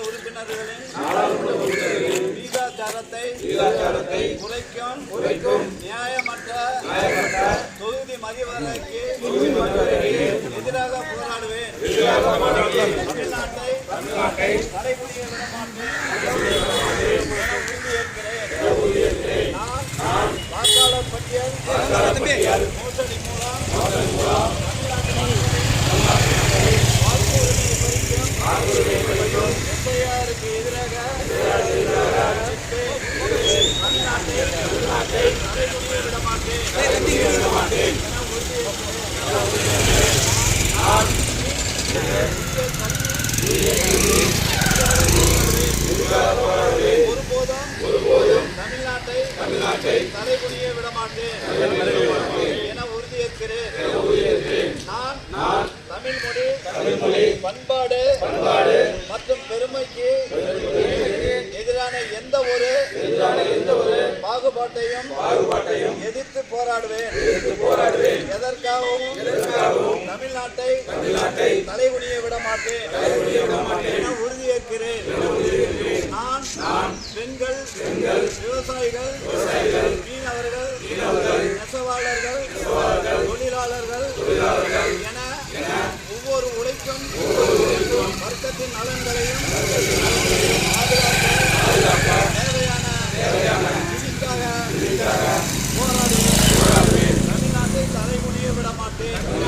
உறுப்பினர்களின் வீதாச்சாரத்தை குறைக்கும் நியாயமற்ற தொகுதி மதிவரைக்கு எதிராக போராடுவேன். தமிழ்நாட்டை கடைபிடிக்க விட மாட்டேன் நான் வாக்காளர் பட்டியல் எஸ்ஐஆருக்கு எதிராக தமிழ்நாட்டை கடைபிடிக்க விட மாட்டேன் ஒருபோதும் தமிழ்நாட்டை தலைகுனிய விடமாட்டேன் என உறுதியேற்கிறேன் நான் தமிழ்மொழி பண்பாடு மற்றும் பெருமைக்கு எதிரான எந்த பாகுபாட்டையும் எதிர்த்து போராடுவேன். எதற்காகவும் தமிழ்நாட்டை தலைகுனிய விட மாட்டேன். என உறுதியேற்கிறேன். நான் பெண்கள் விவசாயிகள் மீனவர்கள் நெசவாளர்கள் Thank you.